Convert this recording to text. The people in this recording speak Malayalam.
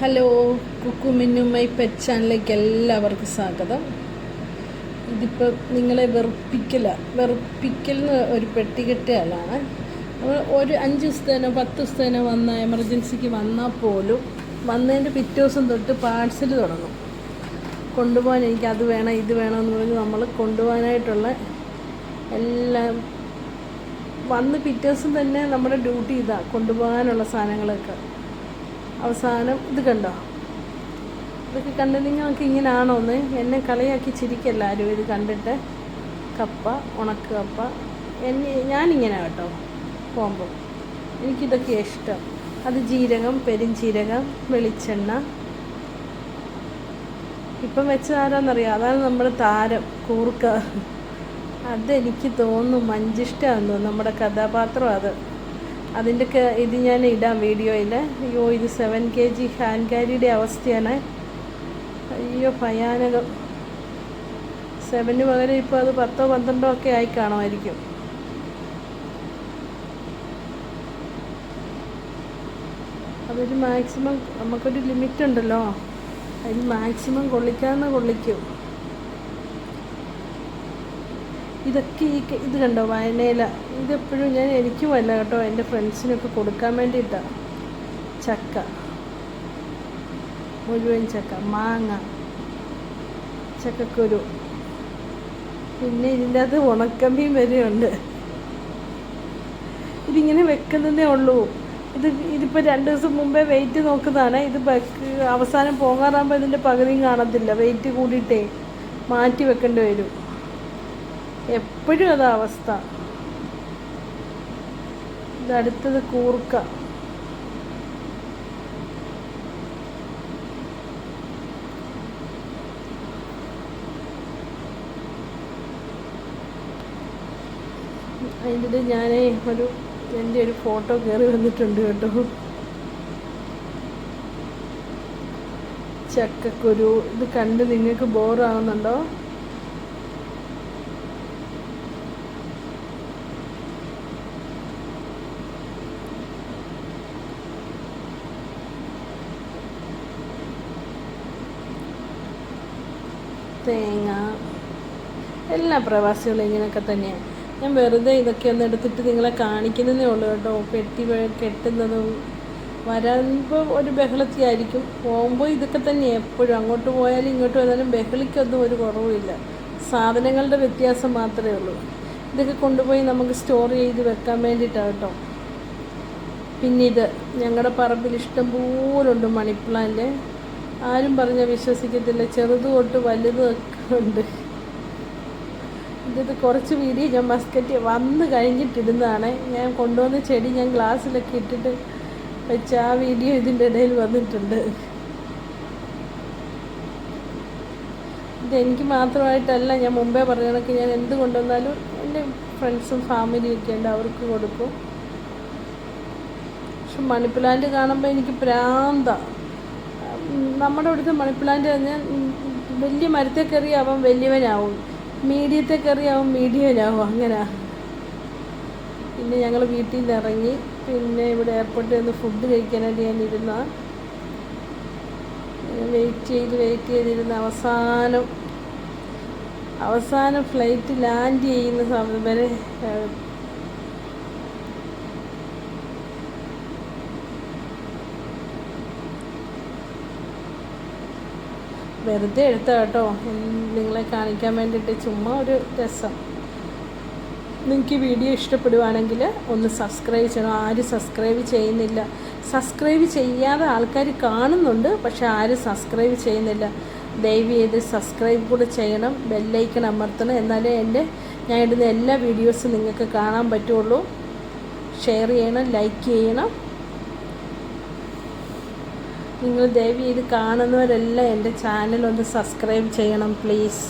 ഹലോ കുക്കു മിന്നുമൈ പെറ്റ് ചാനലിലേക്ക് എല്ലാവർക്കും സ്വാഗതം. ഇതിപ്പോൾ നിങ്ങളെ വെറുപ്പിക്കല വെറുപ്പിക്കൽ ഒരു പെട്ടികെട്ടയാളാണ് ഒരു അഞ്ച് ദിവസത്തേനോ പത്ത് ദിവസത്തേനോ വന്ന എമർജൻസിക്ക് വന്നാൽ പോലും വന്നതിന്റെ പിറ്റേ ദിവസം തൊട്ട് പാഴ്സൽ തുടങ്ങും. കൊണ്ടുപോകാൻ എനിക്ക് അത് വേണം ഇത് വേണം എന്ന് പറഞ്ഞ് നമ്മൾ കൊണ്ടുപോകാനായിട്ടുള്ള എല്ലാം വന്ന് പിറ്റേ ദിവസം തന്നെ നമ്മുടെ ഡ്യൂട്ടി ഇതാണ് കൊണ്ടുപോകാനുള്ള സാധനങ്ങളൊക്കെ. അവസാനം ഇത് കണ്ടോ? ഇതൊക്കെ കണ്ട് നിങ്ങൾക്ക് ഇങ്ങനെയാണോ എന്ന് എന്നെ കളിയാക്കി ആരും ഇത് കണ്ടിട്ട്. കപ്പ ഉണക്ക കപ്പ. എന്നെ ഞാനിങ്ങനെ കേട്ടോ പോകുമ്പോൾ എനിക്കിതൊക്കെ ഇഷ്ടം. അത് ജീരകം പെരുംജീരകം വെളിച്ചെണ്ണ. ഇപ്പം വെച്ചതാരാന്നറിയാം അതാണ് നമ്മുടെ താരം കൂർക്ക. അതെനിക്ക് തോന്നുന്നു മഞ്ചിഷ്ടമാണെന്ന് നമ്മുടെ കഥാപാത്രം അത്. അതിന്റെ ഇത് ഞാൻ ഇടാം വീഡിയോയിൽ. അയ്യോ ഇത് സെവൻ കെ ജി ഹാൻഡ് ക്യാരിയുടെ അവസ്ഥയാണ്. അയ്യോ ഭയാനകം. സെവന് പകരം ഇപ്പോൾ അത് പത്തോ പന്ത്രണ്ടോ ഒക്കെ ആയി കാണുമായിരിക്കും. അതൊരു മാക്സിമം നമുക്കൊരു ലിമിറ്റ് ഉണ്ടല്ലോ. അതിന് മാക്സിമം കൊള്ളിക്കാമെന്ന് കൊള്ളിക്കും. ഇതൊക്കെ ഈ ഇത് കണ്ടോ? വയനയില. ഇതെപ്പോഴും ഞാൻ എനിക്കും അല്ല കേട്ടോ എന്റെ ഫ്രണ്ട്സിനൊക്കെ കൊടുക്കാൻ വേണ്ടിയിട്ടാണ് ചക്ക. മുഴുവൻ ചക്ക. മാങ്ങ. ചക്കക്കുരു. പിന്നെ ഇതിന്റെ അകത്ത് ഉണക്കമ്പിയും വരെയുണ്ട്. ഇതിങ്ങനെ വെക്കുന്നതേ ഉള്ളൂ. ഇത് ഇതിപ്പോൾ രണ്ട് ദിവസം മുമ്പേ വെയിറ്റ് നോക്കുന്നതാണ്. ഇത് അവസാനം പോകാറാകുമ്പോൾ ഇതിന്റെ പകുതിയും കാണത്തില്ല. വെയിറ്റ് കൂടിയിട്ടേ മാറ്റി വെക്കേണ്ടി വരും. എപ്പോഴും അതാ അവസ്ഥ. ഇതടുത്തത് കൂർക്ക. അതിന്റെ ഞാൻ ഒരു എന്റെ ഒരു ഫോട്ടോ കയറി വന്നിട്ടുണ്ട് കേട്ടോ. ചക്കക്കുരു ഇത് കണ്ട് നിങ്ങൾക്ക് ബോറാവുന്നുണ്ടോ? തേങ്ങ എല്ലാ പ്രവാസികളും ഇങ്ങനെയൊക്കെ തന്നെയാണ് ഞാൻ വെറുതെ ഇതൊക്കെ ഒന്ന് എടുത്തിട്ട് നിങ്ങളെ കാണിക്കുന്നതേ ഉള്ളൂ കേട്ടോ. പെട്ടി കെട്ടുന്നതും വരാമ്പോൾ ഒരു ബഹളത്തിയായിരിക്കും പോകുമ്പോൾ ഇതൊക്കെ തന്നെ എപ്പോഴും അങ്ങോട്ട് പോയാലും ഇങ്ങോട്ട് വന്നാലും ബഹളിക്കൊന്നും ഒരു കുറവുമില്ല സാധനങ്ങളുടെ വ്യത്യാസം മാത്രമേ ഉള്ളൂ. ഇതൊക്കെ കൊണ്ടുപോയി നമുക്ക് സ്റ്റോർ ചെയ്ത് വെക്കാൻ വേണ്ടിയിട്ടാണ് കേട്ടോ. പിന്നെ ഇത് ഞങ്ങളുടെ പറമ്പിൽ ഇഷ്ടം പോലുണ്ട് മണി പ്ലാന്റ് ആരും പറഞ്ഞ വിശ്വസിക്കത്തില്ല. ചെറുത് തൊട്ട് വലുത് ഒക്കെ ഉണ്ട്. ഇത് കുറച്ച് വീഡിയോ ഞാൻ മസ്കറ്റ് വന്ന് കഴിഞ്ഞിട്ടിടുന്നതാണ്. ഞാൻ കൊണ്ടുവന്ന ചെടി ഞാൻ ഗ്ലാസ്സിലൊക്കെ ഇട്ടിട്ട് വെച്ച ആ വീഡിയോ ഇതിന്റെ ഇടയിൽ വന്നിട്ടുണ്ട്. ഇതെനിക്ക് മാത്രമായിട്ടല്ല ഞാൻ മുമ്പേ പറഞ്ഞ കണക്ക് ഞാൻ എന്ത് കൊണ്ടുവന്നാലും എന്റെ ഫ്രണ്ട്സും ഫാമിലിയും ഒക്കെ ഉണ്ട് അവർക്ക് കൊടുക്കും. പക്ഷെ മണി കാണുമ്പോൾ എനിക്ക് പ്രാന്ത. നമ്മുടെ ഇവിടുത്തെ മണിപ്ലാന്റ് തന്നെ വലിയ മരത്തെ കയറി അവൻ വലിയവനാവും. മീഡിയത്തെ കയറി അവൻ മീഡിയവനാവും. അങ്ങനെ. പിന്നെ ഞങ്ങൾ വീട്ടിൽ നിന്ന് ഇറങ്ങി പിന്നെ ഇവിടെ എയർപോർട്ടിൽ നിന്ന് ഫുഡ് കഴിക്കാനായിട്ട് ഞാൻ ഇരുന്ന. വെയിറ്റ് ചെയ്ത് വെയിറ്റ് ചെയ്തിരുന്ന അവസാനം അവസാനം ഫ്ലൈറ്റ് ലാൻഡ് ചെയ്യുന്ന സമയം വരെ വെറുതെ എടുത്ത കേട്ടോ. നിങ്ങളെ കാണിക്കാൻ വേണ്ടിയിട്ട് ചുമ്മാ ഒരു രസം. നിങ്ങൾക്ക് വീഡിയോ ഇഷ്ടപ്പെടുവാണെങ്കിൽ ഒന്ന് സബ്സ്ക്രൈബ് ചെയ്യണം. ആരും സബ്സ്ക്രൈബ് ചെയ്യുന്നില്ല. സബ്സ്ക്രൈബ് ചെയ്യാതെ ആൾക്കാർ കാണുന്നുണ്ട് പക്ഷെ ആരും സബ്സ്ക്രൈബ് ചെയ്യുന്നില്ല. ദയവ് ചെയ്ത് സബ്സ്ക്രൈബ് കൂടെ ചെയ്യണം. ബെല്ലൈക്കൺ അമർത്തണം. എന്നാലേ എന്റെ ഞാൻ ഇടുന്ന എല്ലാ വീഡിയോസും നിങ്ങൾക്ക് കാണാൻ പറ്റുള്ളൂ. ഷെയർ ചെയ്യണം ലൈക്ക് ചെയ്യണം. നിങ്ങൾ ദയവ് ചെയ്ത് കാണുന്നവരെല്ലാം എന്റെ ചാനൽ ഒന്ന് സബ്സ്ക്രൈബ് ചെയ്യണം പ്ലീസ്